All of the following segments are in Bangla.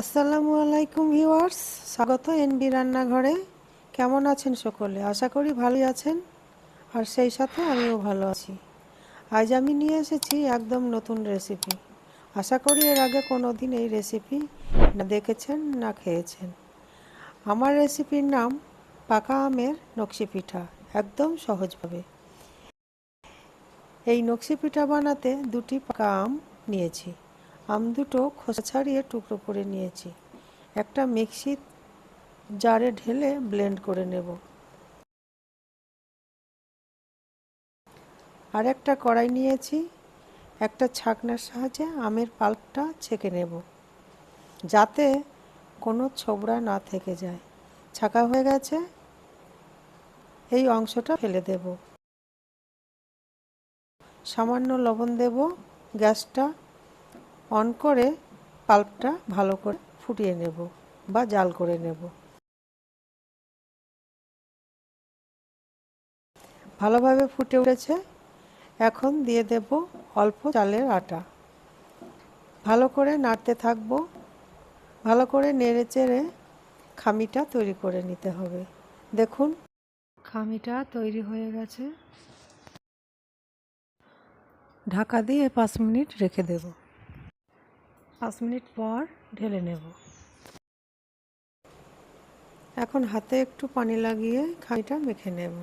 আসসালামু আলাইকুম ভিউয়ার্স, স্বাগত এনবি রান্নাঘরে। কেমন আছেন সকলে? আশা করি ভালোই আছেন, আর সেই সাথে আমিও ভালো আছি। আজ আমি নিয়ে এসেছি একদম নতুন রেসিপি আশা করি এর আগে কোনো দিন এই রেসিপি না দেখেছেন, না খেয়েছেন। আমার রেসিপির নাম পাকা আমের নকশি পিঠা, একদম সহজভাবে। এই নকশি পিঠা বানাতে দুটি পাকা আম নিয়েছি। আম দুটো খোসা ছাড়িয়ে টুকরো করে নিয়েছি। একটা মিক্সি জারে ঢেলে ব্লেন্ড করে নেব। আর একটা কড়াই নিয়েছি। একটা ছাকনার সাহায্যে আমের পাল্পটা ছেঁকে নেব, যাতে কোনো ছোবড়া না থেকে যায়। ছাকা হয়ে গেছে। এই অংশটা ফেলে দেব। সামান্য লবণ দেব। গ্যাসটা অন করে পাল্পটা ভালো করে ফুটিয়ে নেব বা জাল করে নেব। ভালোভাবে ফুটে উঠেছে। এখন দিয়ে দেব অল্প চালের আটা। ভালো করে নাড়তে থাকব। ভালো করে নেড়ে চেড়ে খামিটা তৈরি করে নিতে হবে। দেখুন। খামিটা তৈরি হয়ে গেছে। ঢাকা দিয়ে পাঁচ মিনিট রেখে দেবো। পাঁচ মিনিট পর ঢেলে নেব। এখন হাতে একটু পানি লাগিয়ে খামিটা মেখে নেব।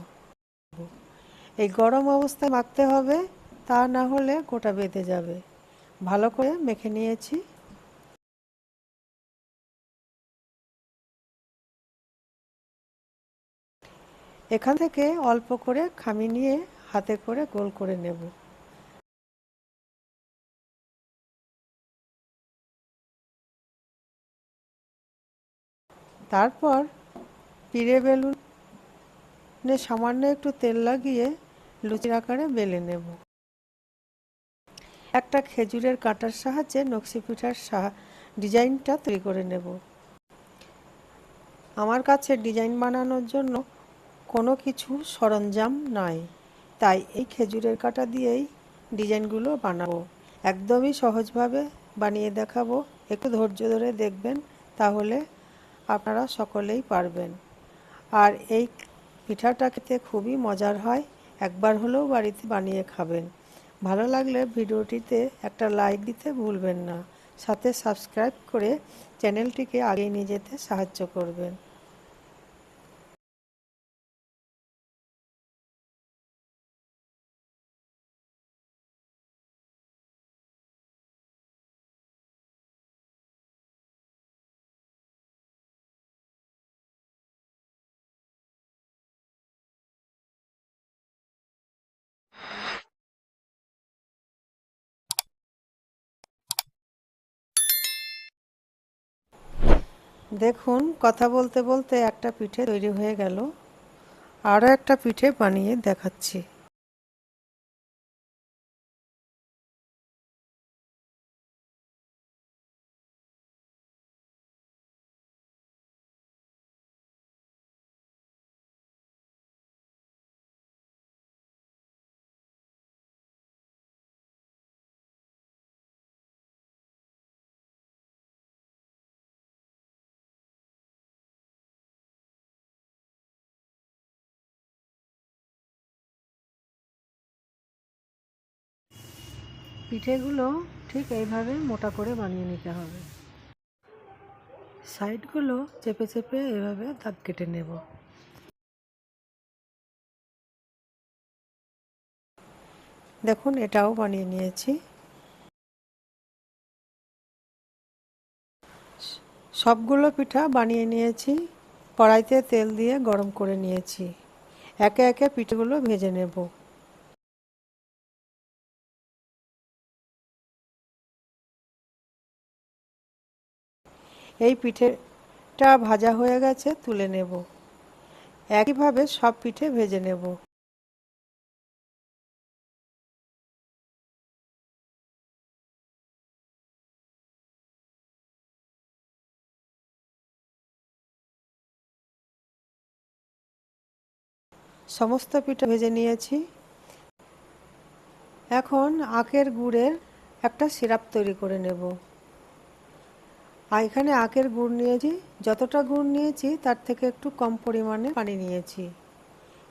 এই গরম অবস্থায় মাখতে হবে, তা না হলে গোটা বেঁধে যাবে। ভালো করে মেখে নিয়েছি। এখান থেকে অল্প করে খামি নিয়ে হাতে করে গোল করে নেব। তারপর পিড়ে বেলুনে সামান্য একটু তেল লাগিয়ে লুচির আকারে বেলে নেব। একটা খেজুরের কাঁটার সাহায্যে নকশি পিঠার ডিজাইনটা তৈরি করে নেব। আমার কাছে ডিজাইন বানানোর জন্য কোনো কিছু সরঞ্জাম নাই, তাই এই খেজুরের কাঁটা দিয়েই ডিজাইনগুলো বানাবো। একদমই সহজভাবে বানিয়ে দেখাবো। একটু ধৈর্য ধরে দেখবেন, তাহলে আপনারা সকলেই পারবেন। আর এই পিঠাটা খেতে খুবই মজার হয়। একবার হলেও বাড়িতে বানিয়ে খাবেন। ভালো লাগলে ভিডিওটিতে একটা লাইক দিতে ভুলবেন না। সাথে সাবস্ক্রাইব করে চ্যানেলটিকে আগে নিয়ে যেতে সাহায্য করবেন। দেখুন কথা বলতে বলতে একটা পিঠে তৈরি হয়ে গেল। আরও একটা পিঠে বানিয়ে দেখাচ্ছি। পিঠেগুলো ঠিক এইভাবে মোটা করে বানিয়ে নিতে হবে। সাইডগুলো চেপে চেপে এভাবে দাগ কেটে নেব। দেখুন, এটাও বানিয়ে নিয়েছি। সবগুলো পিঠা বানিয়ে নিয়েছি। কড়াইতে তেল দিয়ে গরম করে নিয়েছি। একে একে পিঠেগুলো ভেজে নেব। এই পিঠেটা ভাজা হয়ে গেছে, তুলে নেব। একইভাবে সব পিঠে ভেজে নেব। সমস্ত পিঠে ভেজে নিয়েছি। এখন আখের গুড়ের একটা সিরাপ তৈরি করে নেব। আর এখানে আখের গুড় নিয়েছি যতটা গুড় নিয়েছি তার থেকে একটু কম পরিমাণে পানি নিয়েছি।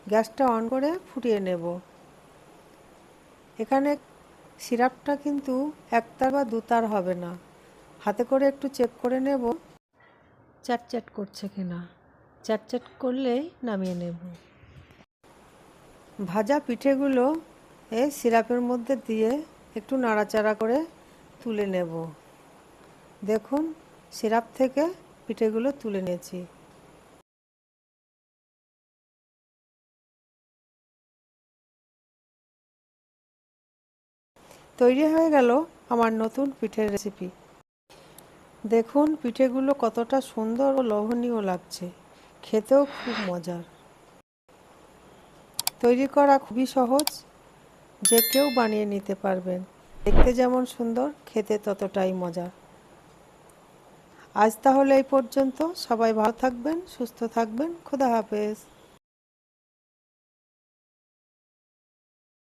গ্যাসটা অন করে ফুটিয়ে নেব। এখানে সিরাপটা কিন্তু একতার বা দুতার হবে না। হাতে করে একটু চেক করে নেব। চ্যাট চ্যাট করছে কিনা। চ্যাট চ্যাট করলেই নামিয়ে নেব। ভাজা পিঠেগুলো এই সিরাপের মধ্যে দিয়ে একটু নাড়াচাড়া করে তুলে নেব। দেখুন সিরাপ থেকে পিঠেগুলো তুলে নিয়েছি। তৈরি হয়ে গেল আমার নতুন পিঠের রেসিপি দেখুন পিঠেগুলো কতটা সুন্দর ও লোভনীয় লাগছে। খেতেও খুব মজার। তৈরি করা খুবই সহজ, যে কেউ বানিয়ে নিতে পারবেন। দেখতে যেমন সুন্দর, খেতে ততটাই মজা আজ তাহলে এই পর্যন্ত। সবাই ভালো থাকবেন সুস্থ থাকবেন। খোদা হাফেজ।